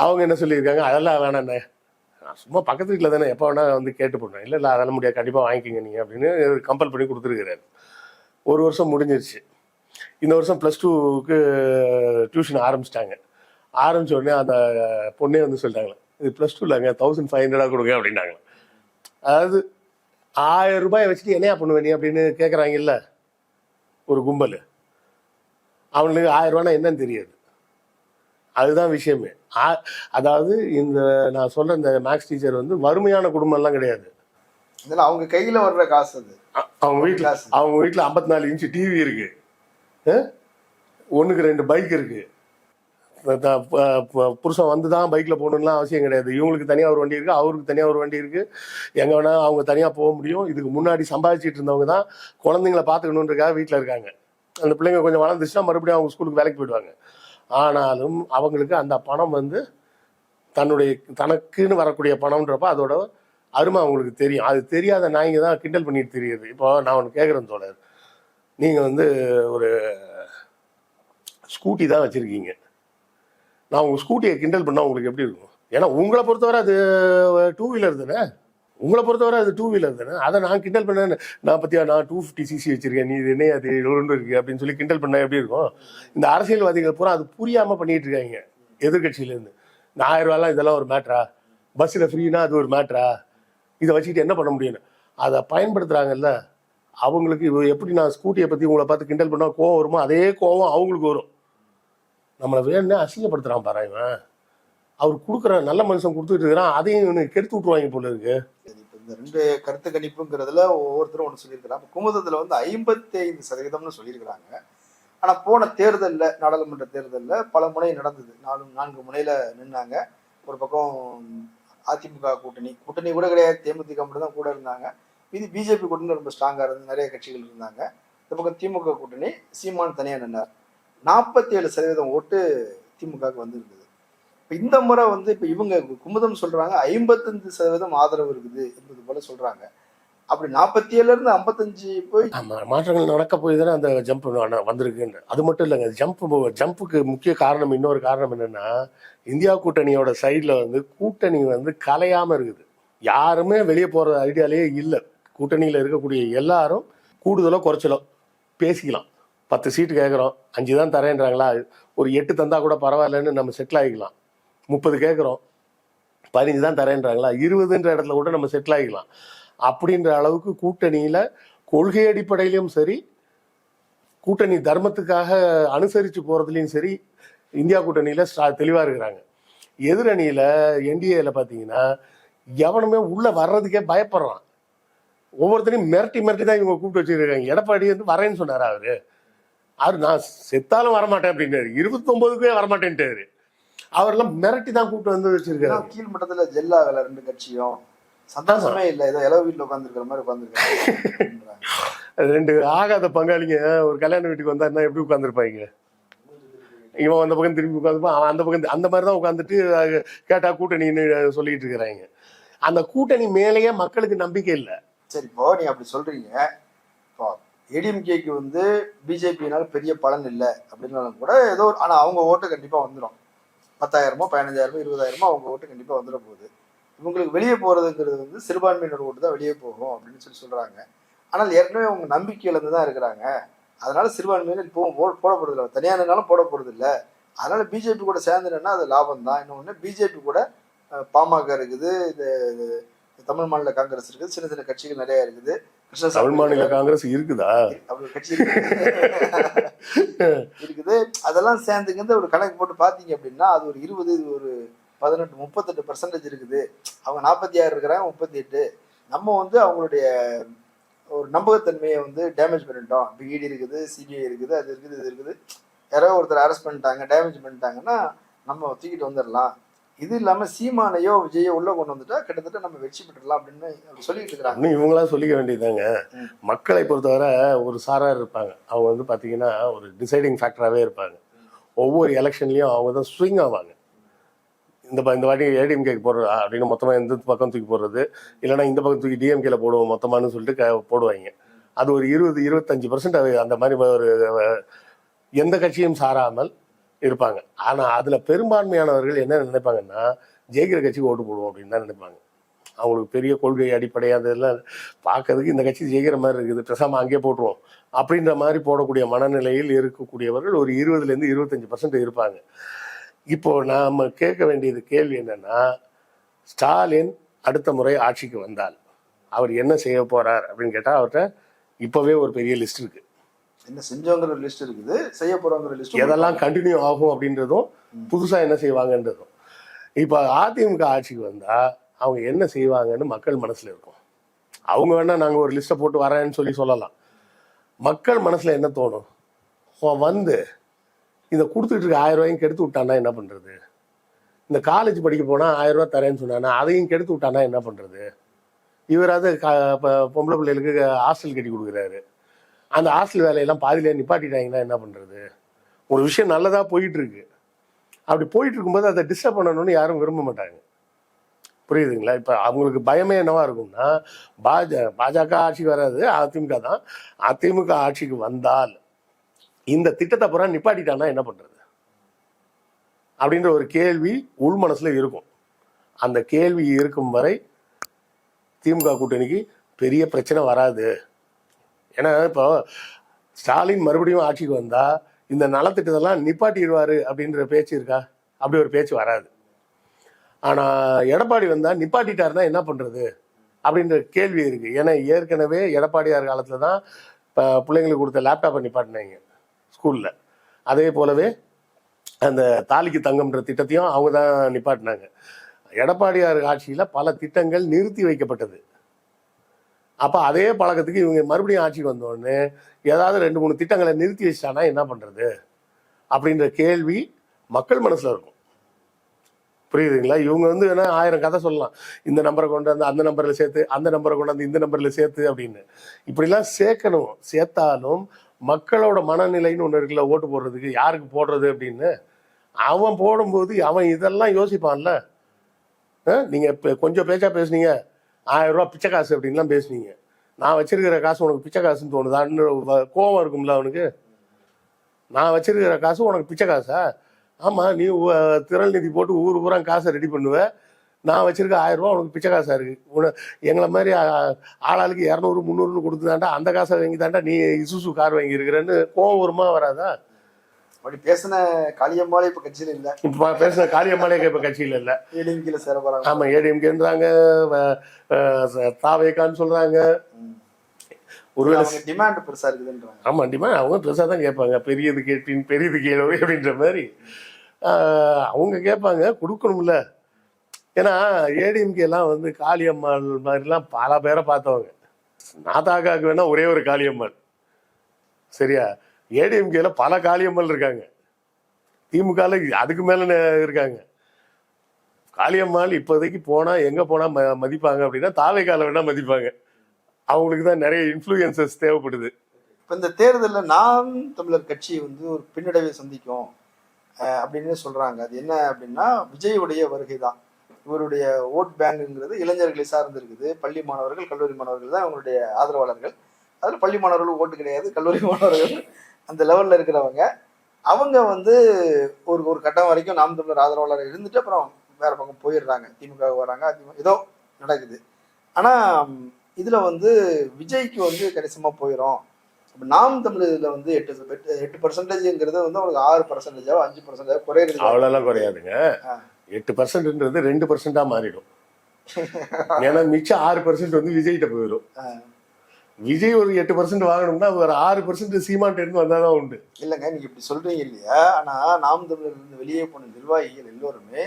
அவங்க என்ன சொல்லியிருக்காங்க? அதெல்லாம் வேணாண்ணே நான் சும்மா பக்கத்து வீட்டில் தானே எப்போ வேணால் வந்து கேட்டு போடுறேன். இல்லை இல்லை அதெல்லாம் முடியாது. கண்டிப்பாக வாங்கிக்கிங்க நீங்கள் அப்படின்னு கம்பல் பண்ணி கொடுத்துருக்கிறாரு. ஒரு வருஷம் முடிஞ்சிருச்சு. இந்த வருஷம் ப்ளஸ் டூக்கு டியூஷன் ஆரம்பிச்சிட்டாங்க. ஆரம்பிச்ச உடனே அந்த பொண்ணே வந்து சொல்லிட்டாங்களே இது ப்ளஸ் டூலங்க தௌசண்ட் ஃபைவ் ஹண்ட்ரடாக கொடுங்க அப்படின்னாங்க அதாவது ஆயிரம் ரூபாயை வச்சுட்டு என்னையா பண்ணுவ நீ அப்படின்னு கேட்குறாங்கல்ல ஒரு கும்பல். அவனுக்கு ஆயிரம் ரூபானா என்னன்னு தெரியாது. அதுதான் விஷயமே. அதாவது இந்த நான் சொல்ற இந்த மேக்ஸ் டீச்சர் வந்து வறுமையான குடும்பம்லாம் கிடையாது. இதெல்லாம் அவங்க கையில வர்ற காசு அது. அவங்க வீட்டில் அவங்க வீட்டில் ஐம்பத்தி நாலு இன்ச்சு டிவி இருக்கு. ஒன்றுக்கு ரெண்டு பைக் இருக்கு. புருஷன் வந்து தான் பைக்கில் போகணும்லாம் அவசியம் கிடையாது. இவங்களுக்கு தனியாக ஒரு வண்டி இருக்கு அவருக்கு தனியாக ஒரு வண்டி இருக்கு. எங்கே வேணா அவங்க தனியாக போக முடியும். இதுக்கு முன்னாடி சம்பாதிச்சிட்டு இருந்தவங்க தான் குழந்தைங்கள பார்த்துக்கணுன்றக்காக வீட்டில் இருக்காங்க. அந்த பிள்ளைங்க கொஞ்சம் வளர்ந்துச்சுன்னா மறுபடியும் அவங்க ஸ்கூலுக்கு வேலைக்கு போயிடுவாங்க. ஆனாலும் அவங்களுக்கு அந்த பணம் வந்து தன்னுடைய தனக்குன்னு வரக்கூடிய பணம்ன்றப்ப அதோட அருமை அவங்களுக்கு தெரியும். அது தெரியாத நாய்ங்க தான் கிண்டல் பண்ணிட்டு தெரியுது. இப்போ நான் ஒன்று கேட்குறேன் தோழர். நீங்கள் வந்து ஒரு ஸ்கூட்டி தான் வச்சுருக்கீங்க. நான் உங்கள் ஸ்கூட்டியை கிண்டல் பண்ணால் உங்களுக்கு எப்படி இருக்கும்? ஏன்னா உங்களை பொறுத்தவரை அது டூ வீலர் தானே? உங்களை பொறுத்தவரை அது டூ வீலர் தானே? அதை நான் கிண்டல் பண்ண நான் பற்றியா நான் டூ ஃபிஃப்டி சிசி வச்சிருக்கேன். நீ இது என்ன அது எழுபது இருக்கு அப்படின்னு சொல்லி கிண்டல் பண்ண எப்படி இருக்கும்? இந்த அரசியல்வாதிகள் பூரா அது புரியாமல் பண்ணிட்டு இருக்காங்க எதிர்கட்சியிலேருந்து இந்த ஆயிரம் ரூபாய்லாம் இதெல்லாம் ஒரு மேட்ரா பஸ்ஸில் ஃப்ரீனா அது ஒரு மேட்ரா இதை வச்சுக்கிட்டு என்ன பண்ண முடியும்னு? அதை பயன்படுத்துகிறாங்கல்ல அவங்களுக்கு எப்படி நான் ஸ்கூட்டியை பற்றி உங்களை பார்த்து கிண்டல் பண்ணால் கோவம் வருமோ? அதே கோவம் அவங்களுக்கு வரும். நம்மளை வேணும்னே அசிங்கப்படுத்துகிறான் பாரு இவன். அவர் கொடுக்குற நல்ல மனுஷன் கொடுத்துட்டு இருக்கிறான் அதையும் இவனுக்கு கெடுத்து விட்ருவாங்க போல இருக்கு. இந்த ரெண்டு கருத்து கணிப்புங்கிறதுல ஒவ்வொருத்தரும் ஒன்று சொல்லியிருக்கிறாங்க குமுதத்தில் வந்து ஐம்பத்தி ஐந்து சதவீதம்னு சொல்லியிருக்கிறாங்க. ஆனால் போன தேர்தலில் நாடாளுமன்ற தேர்தலில் பல முனை நடந்தது. நாலு நான்கு முனையில் நின்னாங்க. ஒரு பக்கம் அதிமுக கூட்டணி கூட்டணி கூட கிடையாது. தேமுதிக மட்டும் தான் கூட இருந்தாங்க. இது பிஜேபி கூட்டணி ரொம்ப ஸ்ட்ராங்காக இருந்து நிறைய கட்சிகள் இருந்தாங்க. இந்த பக்கம் திமுக கூட்டணி சீமான் தனியாக நின்றார் நாற்பத்தி ஏழு சதவீதம் ஓட்டு திமுகவுக்கு வந்திருந்தது. இப்போ இந்த முறை வந்து இப்போ இவங்க குமுதம் சொல்றாங்க ஐம்பத்தஞ்சு சதவீதம் ஆதரவு இருக்குது என்பது போல சொல்றாங்க. அப்படி நாற்பத்தி ஏழுல இருந்து ஐம்பத்தஞ்சு போய் மாற்றங்கள் நடக்க போய் தானே அந்த ஜம்ப் வந்திருக்குன்னு அது மட்டும் இல்லைங்க ஜம்ப் ஜம்புக்கு முக்கிய காரணம் இன்னொரு காரணம் என்னன்னா இந்தியா கூட்டணியோட சைடில் வந்து கூட்டணி வந்து கலையாம இருக்குது. யாருமே வெளியே போகிற ஐடியாலேயே இல்லை. கூட்டணியில் இருக்கக்கூடிய எல்லாரும் கூடுதலோ குறைச்சலோ பேசிக்கலாம். பத்து சீட்டு கேட்குறோம் அஞ்சு தான் தரேன்றாங்களா? ஒரு எட்டு தந்தால் கூட பரவாயில்லன்னு நம்ம செட்டில் ஆகிக்கலாம் முப்பது கேட்குறோம் பதினஞ்சு தான் தரேன்றாங்களா? இருபதுன்ற இடத்துல கூட நம்ம செட்டில் ஆகிக்கலாம் அப்படின்ற அளவுக்கு கூட்டணியில் கொள்கை அடிப்படையிலும் சரி கூட்டணி தர்மத்துக்காக அனுசரித்து போகிறதுலையும் சரி இந்தியா கூட்டணியில் ஸ்ட்ரா- தெளிவாக இருக்கிறாங்க. எதிரணியில் என்டிஏல பார்த்தீங்கன்னா எவனுமே உள்ளே வர்றதுக்கே பயப்படுறான். ஒவ்வொருத்தரையும் மிரட்டி மிரட்டி தான் இவங்க கூப்பிட்டு வச்சிருக்காங்க. எடப்பாடி வந்து வரேன்னு சொன்னார் அவர்? அவர் நான் செத்தாலும் வரமாட்டேன் அப்படின்னாரு. இருபத்தொம்போதுக்கே வரமாட்டேன்ட்டாரு. அவரெல்லாம் மிரட்டி தான் கூப்பிட்டு வந்து வச்சிருக்காரு. கீழ் மட்டத்துல ஜெல்லா வேலை ரெண்டு கட்சியும் சந்தோஷமே இல்ல. ஏதோ இளவு வீட்டுல உட்காந்துருக்கிற மாதிரி உட்காந்துருக்காங்க ரெண்டு ஆகாத பங்காளிங்க. ஒரு கல்யாண வீட்டுக்கு வந்தாருன்னா எப்படி உட்காந்துருப்பாங்க இவன் அந்த பக்கம் திரும்பி உட்காந்துப்பான் அவன் அந்த பக்கம் அந்த மாதிரி தான் உட்காந்துட்டு கேட்டா கூட்டணின்னு சொல்லிட்டு இருக்கிறாங்க. அந்த கூட்டணி மேலேயே மக்களுக்கு நம்பிக்கை இல்லை. சரி இப்போ நீங்க அப்படி சொல்றீங்க. இப்போ ஏடிஎம்கேக்கு வந்து பிஜேபினால பெரிய பலன் இல்லை. அப்படின்னாலும் கூட ஏதோ ஆனா அவங்க ஓட்டு கண்டிப்பா வந்துடும் பத்தாயிரமோ பதினஞ்சாயிரமோ இருபதாயிரமோ அவங்க ஓட்டு கண்டிப்பாக வந்துட போகுது. இவங்களுக்கு வெளியே போகிறதுங்கிறது வந்து சிறுபான்மையினர் ஓட்டு தான் வெளியே போகும் அப்படின்னு சொல்லி சொல்கிறாங்க ஆனால் ஏற்கனவே அவங்க நம்பிக்கை இழந்து தான் இருக்கிறாங்க. அதனால சிறுபான்மையினர் இப்போ ஓ- போட போகிறதில்ல தனியானாலும் போட போகிறதில்ல அதனால பிஜேபி கூட சேர்ந்துட்டேன்னா அது லாபம் தான் இன்னொன்று பிஜேபி கூட பாமக இருக்குது. இந்த இது தமிழ் மாநில காங்கிரஸ் இருக்குது. சின்ன சின்ன கட்சிகள் நிறைய இருக்குது. தமிழ் மாநில காங்கிரஸ் இருக்குதா? அப்படி கட்சி இருக்குது. அதெல்லாம் சேர்ந்துக்கிந்து ஒரு கணக்கு போட்டு பார்த்தீங்க அப்படின்னா அது ஒரு இருபது இது ஒரு பதினெட்டு முப்பத்தெட்டு பர்சன்டேஜ் இருக்குது. அவங்க நாற்பத்தி ஆறு இருக்கிறாங்க முப்பத்தி எட்டு. நம்ம வந்து அவங்களுடைய ஒரு நம்பகத்தன்மையை வந்து டேமேஜ் பண்ணிட்டோம். இப்போ இடி இருக்குது சிபிஐ இருக்குது அது இருக்குது இது இருக்குது. யாரோ ஒருத்தர் அரெஸ்ட் பண்ணிட்டாங்க டேமேஜ் பண்ணிட்டாங்கன்னா நம்ம தூக்கிட்டு வந்துடலாம். இது இல்லாம சீமானையோ விஜயோ உள்ள கொண்டு வந்துட்டா கிட்டத்தட்ட நம்ம வெற்றி பெற்றுடலாம் அப்படின்னு அப்படி சொல்லிட்டு இருக்கிறாங்க. இன்னும் இவங்களா சொல்லிக்க வேண்டியதாங்க. மக்களை பொறுத்தவரை ஒரு சாரார் இருப்பாங்க. அவங்க வந்து பாத்தீங்கன்னா ஒரு டிசைடிங் ஃபேக்டராகவே இருப்பாங்க. ஒவ்வொரு எலெக்ஷன்லயும் அவங்க தான் ஸ்விங் ஆவாங்க. இந்த இந்த வாட்டி ஏடிஎம்கே போடுறா அப்படின்னு மொத்தமா இந்த பக்கம் தூக்கி போடுறது இல்லைன்னா இந்த பக்கம் தூக்கி டிஎம்கேல போடுவோம் மொத்தமானு சொல்லிட்டு க- போடுவாங்க. அது ஒரு இருபது இருபத்தஞ்சு பர்சன்ட் அந்த மாதிரி ஒரு எந்த கட்சியும் சாராமல் இருப்பாங்க. ஆனா அதுல பெரும்பான்மையானவர்கள் என்ன நினைப்பாங்கன்னா ஜெயிக்கிற கட்சிக்கு ஓட்டு போடுவோம் அப்படின்னு தான் நினைப்பாங்க. அவங்களுக்கு பெரிய கொள்கை அடிப்படை அதெல்லாம் பார்க்கறதுக்கு இந்த கட்சி ஜெயிக்கிற மாதிரி இருக்குது. பேசாம அங்கேயே போட்டுருவோம். அப்படின்ற மாதிரி போடக்கூடிய மனநிலையில் இருக்கக்கூடியவர்கள் ஒரு இருபதுலேருந்து இருபத்தஞ்சு பர்சன்ட் இருப்பாங்க. இப்போ நாம கேட்க வேண்டியது கேள்வி என்னன்னா ஸ்டாலின் அடுத்த முறை ஆட்சிக்கு வந்தால் அவர் என்ன செய்ய போறார் அப்படின்னு கேட்டா அவர்கிட்ட இப்பவே ஒரு பெரிய லிஸ்ட் இருக்கு. என்ன செஞ்சோங்கிற லிஸ்ட் இருக்குது. செய்ய போறோங்கிற லிஸ்ட் எதெல்லாம் கண்டினியூ ஆகும் அப்படின்றதும் புதுசா என்ன செய்வாங்கன்றதும். இப்போ அதிமுக ஆட்சிக்கு வந்தா அவங்க என்ன செய்வாங்கன்னு மக்கள் மனசுல இருக்கும். அவங்க வேணா நாங்க ஒரு லிஸ்ட்டை போட்டு வரேன்னு சொல்லி சொல்லலாம். மக்கள் மனசுல என்ன தோணும்? வந்து இதை கொடுத்துட்டு இருக்க ஆயிரம் ரூபாயும் கெடுத்து விட்டானா என்ன பண்றது? இந்த காலேஜ் படிக்க போனா ஆயிரம் ரூபாய் தரேன்னு சொன்னானா அதையும் கெடுத்து விட்டானா என்ன பண்றது? இவராவது க- ப- பொம்பளை பிள்ளைகளுக்கு ஹாஸ்டல் கட்டி கொடுக்குறாரு. அந்த ஹாஸ்டல் வேலையெல்லாம் பாதியிலே நிப்பாட்டிட்டாங்கன்னா என்ன பண்ணுறது ஒரு விஷயம் நல்லதாக போயிட்டு இருக்கு அப்படி போயிட்டு இருக்கும்போது அதை டிஸ்டர்ப் பண்ணணும்னு யாரும் விரும்ப மாட்டாங்க. புரியுதுங்களா? இப்போ அவங்களுக்கு பயமே என்னவா இருக்கும்னா பாஜ பாஜக ஆட்சிக்கு வராது அதிமுக தான். அதிமுக ஆட்சிக்கு வந்தால் இந்த திட்டத்தை பூரா நிப்பாட்டிட்டான்னா என்ன பண்ணுறது அப்படின்ற ஒரு கேள்வி உள் மனசில் இருக்கும். அந்த கேள்வி இருக்கும் வரை திமுக கூட்டணிக்கு பெரிய பிரச்சனை வராது. ஏன்னா இப்போ ஸ்டாலின் மறுபடியும் ஆட்சிக்கு வந்தால் இந்த நலத்திட்டத்தெல்லாம் நிப்பாட்டிடுவாரு அப்படின்ற பேச்சு இருக்கா? அப்படி ஒரு பேச்சு வராது. ஆனால் எடப்பாடி வந்தால் நிப்பாட்டிட்டாருன்னா என்ன பண்ணுறது அப்படின்ற கேள்வி இருக்குது ஏன்னா ஏற்கனவே எடப்பாடியார் காலத்தில் தான் இப்போ பிள்ளைங்களுக்கு கொடுத்த லேப்டாப்பை நிப்பாட்டினாங்க ஸ்கூலில் அதே போலவே அந்த தாலிக்கு தங்கம்ன்ற திட்டத்தையும் அவங்க தான் நிப்பாட்டினாங்க. எடப்பாடியார் ஆட்சியில் பல திட்டங்கள் நிறுத்தி வைக்கப்பட்டது. அப்போ அதே பழக்கத்துக்கு இவங்க மறுபடியும் ஆட்சிக்கு வந்தோடனே ஏதாவது ரெண்டு மூணு திட்டங்களை நிறுத்தி வச்சிட்டானா என்ன பண்ணுறது அப்படின்ற கேள்வி மக்கள் மனசில் இருக்கும். புரியுதுங்களா? இவங்க வந்து வேணா ஆயிரம் கதை சொல்லலாம். இந்த நம்பரை கொண்டு வந்து அந்த நம்பரில் சேர்த்து அந்த நம்பரை கொண்டு வந்து இந்த நம்பரில் சேர்த்து அப்படின்னு. இப்படிலாம் சேர்க்கணும். சேர்த்தாலும் மக்களோட மனநிலைன்னு ஒன்று இருக்குல்ல ஓட்டு போடுறதுக்கு யாருக்கு போடுறது அப்படின்னு? அவன் போடும்போது அவன் இதெல்லாம் யோசிப்பான்ல. நீங்கள் இப்போ கொஞ்சம் பேச்சா பேசுனீங்க. ஆயிரம் பிச்சை காசு அப்படின்லாம் பேசுனீங்க. நான் வச்சிருக்கிற காசு உனக்கு பிச்சை காசுன்னு தோணுதான்னு கோவம் இருக்கும்ல அவனுக்கு? நான் வச்சிருக்கிற காசு உனக்கு பிச்சை காசா? ஆமா நீ திரள் நிதி போட்டு ஊர் பூரா காசை ரெடி பண்ணுவ. நான் வச்சிருக்க ஆயிரம் ரூபா உனக்கு பிச்சை காசா இருக்கு. உன எங்களை மாதிரி ஆளாளுக்கு இரநூறு முந்நூறுன்னு கொடுத்துதாண்டா அந்த காசை வாங்கி தாண்டா நீ இசுசு கார் வாங்கியிருக்கிறேன்னு கோவம் வருமா வராதா? அப்படி பேசின காளியம்மாலே இப்ப கட்சியில இல்ல. இப்ப பேசின காளியம்மாளே இப்ப கட்சியில இல்ல. ஏடிஎம்கேல சேர போறாங்க. ஆமா ஏடிஎம்கேன்றாங்க தாவேக்கான்னு சொல்றாங்க. ஒருவேளை டிமாண்ட் பெருசா இருக்குதுன்றாங்க. ஆமா டிமா அவங்க பெருசா தான் கேட்பாங்க. பெரியது கேட்பின் பெரியது கேளவை அப்படின்ற மாதிரி. அவங்க கேட்பாங்க கொடுக்கணும்ல. ஏன்னா ஏடிஎம்கே எல்லாம் வந்து காளியம்மாள் மாதிரிலாம் பல பேரை பார்த்தவங்க. நாதாக்காவுக்கு வேணா ஒரே ஒரு காளியம்மாள். சரியா? ஏடிஎம்கேல பல காளியம்மாள் இருக்காங்க. திமுகல அதுக்கு மேல இருக்காங்க. காளியம்மாள் இப்போதைக்கு போனா எங்க போனா ம- மதிப்பாங்க அப்படின்னா தாவைக்கால வேணா மதிப்பாங்க. அவங்களுக்கு தான் நிறைய இன்ஃப்ளூயன்சஸ் தேவைப்படுது. இப்ப இந்த தேர்தலில் நாம் தமிழர் கட்சி வந்து ஒரு பின்னடைவை சந்திக்கும் அப்படின்னு சொல்றாங்க. அது என்ன அப்படின்னா விஜயுடைய வருகை தான். இவருடைய ஓட் பேங்குங்கிறது இளைஞர்களை சார்ந்து இருக்குது. பள்ளி மாணவர்கள் கல்லூரி மாணவர்கள் தான் இவங்களுடைய ஆதரவாளர்கள். அதில் பள்ளி மாணவர்கள் ஓட்டு கிடையாது கல்லூரி மாணவர்கள் அந்த லெவல்ல இருக்கிறவங்க அவங்க வந்து ஒரு ஒரு கட்டம் வரைக்கும் நாம் தமிழர் ஆதரவாளர் இருந்துட்டு அப்புறம் வேற பக்கம் போயிடுறாங்க. திமுக வராங்க அதிமுக ஏதோ நடக்குது. ஆனா ம், இதுல வந்து விஜய்க்கு வந்து கணிசமா போயிடும் அப்ப நாம் தமிழ் இதுல வந்து எட்டு எட்டு- பர்சன்டேஜ்ங்கிறது வந்து அவங்களுக்கு ஆறு பர்சன்டேஜோ அஞ்சு பர்சன்டேஜ் குறையிறது. அவ்வளோலாம் குறையாதுங்க. எட்டு பர்சன்ட்ன்றது ரெண்டு பர்சன்டா மாறிடும். ஏன்னா மிச்சம் ஆறு பர்சன்ட் வந்து விஜய்கிட்ட போயிடும். விஜய் ஒரு எட்டு பர்சன்ட் வாங்கணும்னா ஒரு ஆறு பர்சன்ட் சீமான்ட்ட இருந்து வந்தாதான் உண்டு. இல்லைங்க நீங்க இப்படி சொல்றீங்க இல்லையா? ஆனா நாம் தமிழர் இருந்து வெளியே போன நிர்வாகிகள் எல்லோருமே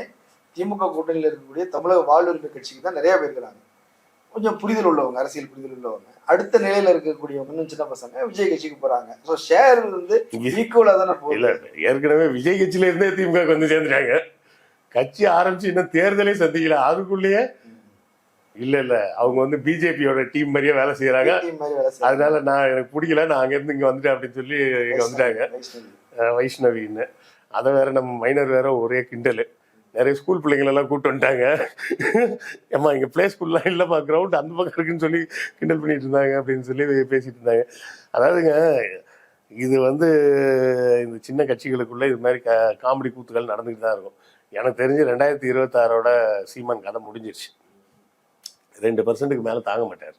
திமுக கூட்டணியில் இருக்கக்கூடிய தமிழக வாழ்வுரிமை கட்சிக்கு தான் நிறைய பேர் இருக்கிறாங்க. கொஞ்சம் புரிதல் உள்ளவங்க அரசியல் புரிதல் உள்ளவங்க. அடுத்த நிலையில இருக்கக்கூடியவங்க சின்ன பசங்க விஜய் கட்சிக்கு போறாங்க. ஸோ ஷேர் வந்து ஈக்குவலா தானே போகுது. ஏற்கனவே விஜய் கட்சியில இருந்தே திமுக வந்து சேர்ந்துட்டாங்க. கட்சி ஆரம்பிச்சு இன்னும் தேர்தலே சந்திக்கல. அதுக்குள்ளேயே இல்ல இல்ல. அவங்க வந்து பிஜேபியோட டீம் மாதிரியே வேலை செய்யறாங்க. அதனால நான் எனக்கு பிடிக்கல. நான் அங்க இருந்து இங்க வந்துட்டேன் அப்படின்னு சொல்லி இங்க வந்துட்டாங்க. வைஷ்ணவின்னு. அதை வேற நம்ம மைனர் வேற ஒரே கிண்டலு. நிறைய ஸ்கூல் பிள்ளைங்கள எல்லாம் கூப்பிட்டு வந்துட்டாங்க. ஏம்மா இங்க பிளே ஸ்கூல்லாம் இல்லப்பா கிரவுண்ட் அந்த பக்கம் இருக்குன்னு சொல்லி கிண்டல் பண்ணிட்டு இருந்தாங்க அப்படின்னு சொல்லி பேசிட்டு இருந்தாங்க. அதாவதுங்க இது வந்து இந்த சின்ன கட்சிகளுக்குள்ள இது மாதிரி க காமெடி கூத்துகள் நடந்துட்டு தான் இருக்கும். எனக்கு தெரிஞ்சு ரெண்டாயிரத்தி இருபத்தாறோட சீமான் கதை முடிஞ்சிருச்சு. ரெண்டு பர்சன்ட்டுக்கு மேலே தாங்க மாட்டார்.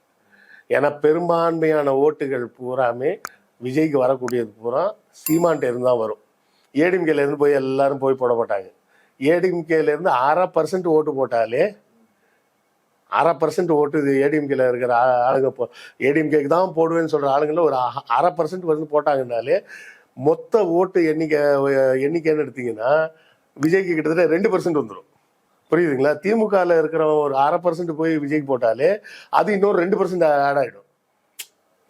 ஏன்னா பெரும்பான்மையான ஓட்டுகள் பூராமே விஜய்க்கு வரக்கூடியது பூரா சீமான்ட்ட தான் வரும். ஏடிஎம்கேலேருந்து போய் எல்லாரும் போய் போட மாட்டாங்க. ஏடிஎம்கேலேருந்து அரை பர்சன்ட் ஓட்டு போட்டாலே அரை பர்சன்ட் ஓட்டு இது ஏடிஎம்கேல இருக்கிற ஆளுங்க போ ஏடிஎம்கேக்கு தான் போடுவேன்னு சொல்கிற ஆளுங்கள ஒரு அ- அரை பர்சன்ட் வந்து போட்டாங்கனாலே மொத்த ஓட்டு எண்ணிக்கை எண்ணிக்கைன்னு எடுத்தீங்கன்னா விஜய்க்கு கிட்டத்தட்ட ரெண்டு பர்சன்ட் வந்துடும் புரியுதுங்களா? திமுகல இருக்கிறவன் ஒரு அரை பர்சன்ட் போய் விஜய்க்கு போட்டாலே அது இன்னொரு ரெண்டு பர்சன்ட் ஆட் ஆயிடும்.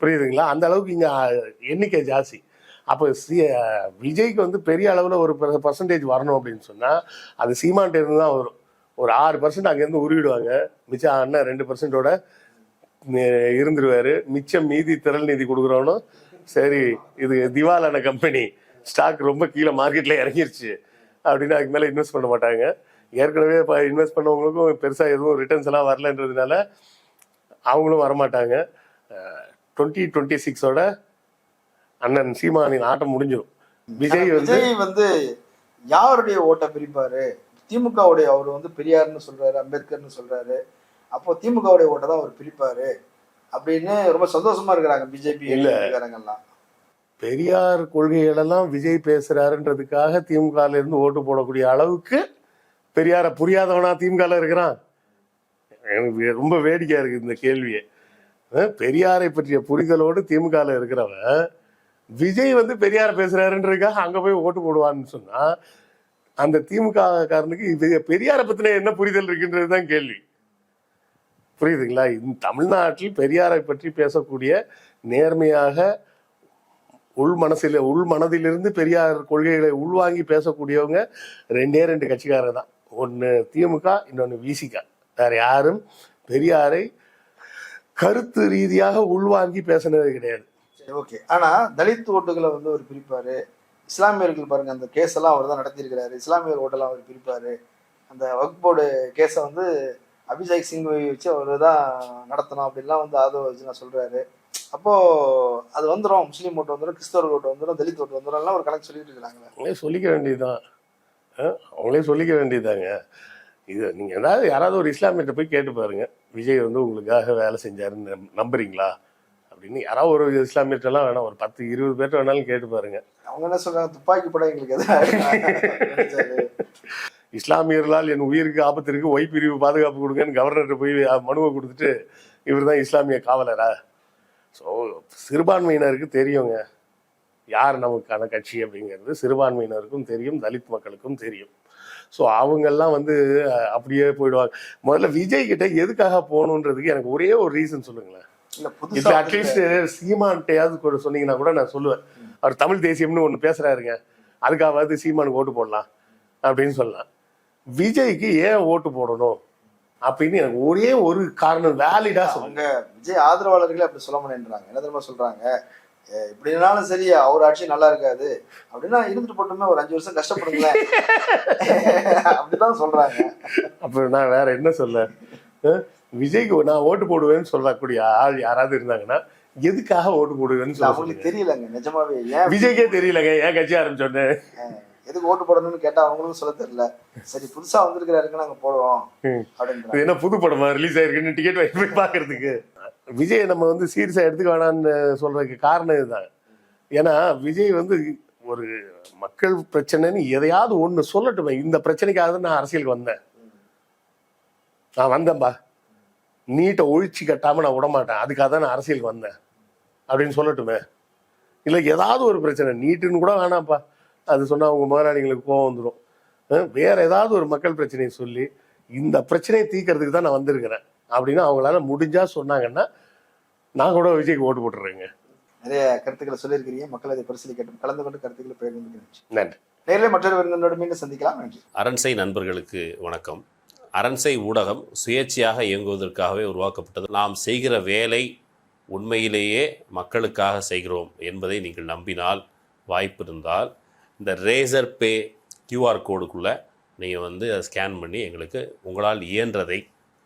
புரியுதுங்களா? அந்த அளவுக்கு இங்க எண்ணிக்கை ஜாஸ்தி. அப்போ சி விஜய்க்கு வந்து பெரிய அளவில் ஒரு பர்சன்டேஜ் வரணும் அப்படின்னு சொன்னால் அது சீமான்ட்ட இருந்து தான் வரும். ஒரு ஆறு பர்சன்ட் அங்கேருந்து உருவிடுவாங்க. மிச்சம் அண்ணன் ரெண்டு பர்சன்டோட இருந்துருவார். மிச்சம் மீதி திரள் நிதி கொடுக்குறவனும் சரி இது திவாலான கம்பெனி ஸ்டாக் ரொம்ப கீழே மார்க்கெட்டில் இறங்கிருச்சு. அப்படின்னு அதுக்கு மேலே இன்வெஸ்ட் பண்ண மாட்டாங்க. ஏற்கனவே இப்போ இன்வெஸ்ட் பண்ணவங்களுக்கும் பெருசாக எதுவும் ரிட்டர்ன்ஸ் எல்லாம் வரலன்றதுனால அவங்களும் வரமாட்டாங்க. டுவெண்ட்டி டுவெண்ட்டி சிக்ஸோட அண்ணன் சீமானின் ஆட்டம் முடிஞ்சிடும் விஜய் வந்து விஜய் வந்து யாருடைய ஓட்டை பிரிப்பாரு? திமுகவுடைய அவர் வந்து பெரியார்னு சொல்றாரு அம்பேத்கர்னு சொல்றாரு. அப்போ திமுகவுடைய ஓட்டை தான் அவர் பிரிப்பாரு அப்படின்னு ரொம்ப சந்தோஷமா இருக்கிறாங்க பிஜேபி இல்ல. எல்லாம் பெரியார் கொள்கைகளெல்லாம் விஜய் பேசுறாருன்றதுக்காக திமுகல இருந்து ஓட்டு போடக்கூடிய அளவுக்கு பெரியாரை புரியாதவனா திமுகல இருக்கிறான்? எனக்கு ரொம்ப வேடிக்கையா இருக்கு இந்த கேள்வியே. பெரியாரை பற்றிய புரிதலோடு திமுகல இருக்கிறவன் விஜய் வந்து பெரியார் பேசுறாருன்றதுக்காக அங்க போய் ஓட்டு போடுவான்னு சொன்னா அந்த திமுக காரனுக்கு இது பெரியாரை பத்தின என்ன புரிதல் இருக்குன்றதுதான் கேள்வி. புரியுதுங்களா? தமிழ்நாட்டில் பெரியாரை பற்றி பேசக்கூடிய நேர்மையாக உள் மனசில் உள் மனதிலிருந்து பெரியார் கொள்கைகளை உள்வாங்கி பேசக்கூடியவங்க ரெண்டே ரெண்டு கட்சிக்காரர் தான். ஒன்று திமுக இன்னொன்று விசிக. வேற யாரும் பெரியாரை கருத்து ரீதியாக உள்வாங்கி பேசினது கிடையாது. ஓகே. ஆனா தலித் ஓட்டுகளை வந்து அவர் பிரிப்பாரு. இஸ்லாமியர்கள் பாருங்க அந்த கேஸ் எல்லாம் அவர் தான் நடத்தியிருக்கிறாரு. இஸ்லாமியர் ஓட்டெல்லாம் அவர் பிரிப்பாரு. அந்த வக்ஃப் போர்டு கேஸை வந்து அபிஷேக் சிங் வச்சு அவர் தான் நடத்தணும் அப்படின்லாம் வந்து ஆதவ வச்சு நான் சொல்றாரு. அப்போ அது வந்துடும் முஸ்லீம் ஓட்டு வந்துடும் கிறிஸ்தவர் ஓட்டு வந்துடும் தலித் ஓட்டு வந்துடும் எல்லாம் ஒரு கணக்கு சொல்லிட்டு இருக்காங்களே அவங்களே சொல்லிக்க வேண்டியதுதான். அவங்களே சொல்லிக்க வேண்டியதுதாங்க. இது நீங்க ஏதாவது யாராவது ஒரு இஸ்லாமியர்கிட்ட போய் கேட்டு பாருங்க. விஜய் வந்து உங்களுக்காக வேலை செஞ்சாருன்னு நம்- நம்புறீங்களா? அப்படின்னு யாராவது ஒரு இஸ்லாமியர்கிட்டலாம் வேணாம். ஒரு பத்து இருபது பேர்ட்ட வேணாலும் கேட்டு பாருங்க. அவங்க என்ன சொல்றாங்க? துப்பாக்கி படம் எங்களுக்கு இஸ்லாமியர்களால் என் உயிருக்கு ஆபத்து இருக்கு ஒய் பிரிவு பாதுகாப்பு கொடுங்கன்னு கவர்னர்கிட்ட போய் மனுவை கொடுத்துட்டு இவர் தான் இஸ்லாமிய காவலரா? ஸோ சிறுபான்மையினருக்கு தெரியுங்க. யார் நமக்கான கட்சி அப்படிங்கிறது சிறுபான்மையினருக்கும் தெரியும் தலித் மக்களுக்கும் தெரியும். ஸோ அவங்கெல்லாம் வந்து அப்படியே போயிடுவாங்க. முதல்ல விஜய் கிட்ட எதுக்காக போகணுன்றதுக்கு எனக்கு ஒரே ஒரு ரீசன் சொல்லுங்களேன். இல்ல அட்லீஸ்ட் சீமான்ட்டையாவது சொன்னீங்கன்னா கூட நான் சொல்லுவேன். அவர் தமிழ் தேசியம்னு ஒன்று பேசுறாருங்க. அதுக்காவது சீமானுக்கு ஓட்டு போடலாம் அப்படின்னு சொல்லலாம். விஜய்க்கு ஏன் ஓட்டு போடணும் அப்படின்னு எனக்கு ஒரே ஒரு காரணம் வேலிடா சொல்லுங்க. விஜய் ஆதரவாளர்களே அப்படி சொல்ல மாட்டேன்றாங்க. என்ன தெரியுமா சொல்றாங்க? "ஏ, இப்படினாலும் சரி அவர் ஆட்சி நல்லா இருக்காது. அப்படின்னா இருந்துட்டு போட்டுமே ஒரு அஞ்சு வருஷம் கஷ்டப்படுங்களேன். அப்படிதான் சொல்றாங்க. அப்ப நான் வேற என்ன சொல்ல? விஜய்க்கு நான் ஓட்டு போடுவேன்னு சொல்லக்கூடிய ஆள் யாராவது இருந்தாங்கன்னா எதுக்காக ஓட்டு போடுவேன்னு சொல்ல அவங்களுக்கு. தெரியலங்க நிஜமாவே. ஏன் விஜய்க்கே தெரியலங்க ஏன் கட்சி ஆரம்பிச்சோன்னு. எதுக்கு ஓட்டு போடணும்னு கேட்டா அவங்களுக்கும் சொல்ல தெரியல. சரி புதுசா வந்திருக்கிறாருங்க நாங்க போடுவோம் இது என்ன புது படமா? ரிலீஸ் ஆயிருக்குன்னு டிக்கெட் வாங்கி போய் பாக்குறதுக்கு விஜய் நம்ம வந்து சீரியஸா எடுத்துக்க வேணாம்னு சொல்றதுக்கு காரணம் இதுதான். ஏன்னா விஜய் வந்து ஒரு மக்கள் பிரச்சனைன்னு எதையாவது ஒண்ணு சொல்லட்டுமே. இந்த பிரச்சனைக்காக தான் நான் அரசியலுக்கு வந்தேன். நான் வந்தேன்பா. நீட்டை ஒழிச்சு கட்டாம நான் விட மாட்டேன் அதுக்காக தான் நான் அரசியலுக்கு வந்தேன். அப்படின்னு சொல்லட்டுமே. இல்லை ஏதாவது ஒரு பிரச்சனை. நீட்டுன்னு கூட வேணாம்ப்பா. அது சொன்னா அவங்க முதலாளிகளுக்கு கோவம் வந்துடும் வேற ஏதாவது ஒரு மக்கள் பிரச்சனையை சொல்லி இந்த பிரச்சனையை தீர்க்கறதுக்கு தான் நான் வந்திருக்கிறேன். அப்படின்னு அவங்களால முடிஞ்சா சொன்னாங்கன்னா நான் கூட விஜய்க்கு ஓட்டு போட்டுறேங்க. நிறைய கருத்துக்களை சொல்லியிருக்கிறீங்க. மக்கள் அதை பரிசீலிக்கட்டும். கலந்து கொண்டு கருத்துக்களை பகிர்ந்து நன்றி. நேரிலே மற்றொரு விருந்தினோடு மீண்டும் சந்திக்கலாம். நன்றி. அரண்சை நண்பர்களுக்கு வணக்கம். அரண்சை ஊடகம் சுயேட்சையாக இயங்குவதற்காகவே உருவாக்கப்பட்டது. நாம் செய்கிற வேலை உண்மையிலேயே மக்களுக்காக செய்கிறோம் என்பதை நீங்கள் நம்பினால் வாய்ப்பு இருந்தால் இந்த ரேசர் பே கியூஆர் கோடுக்குள்ளே நீங்கள் வந்து அதை ஸ்கேன் பண்ணி எங்களுக்கு உங்களால் இயன்றதை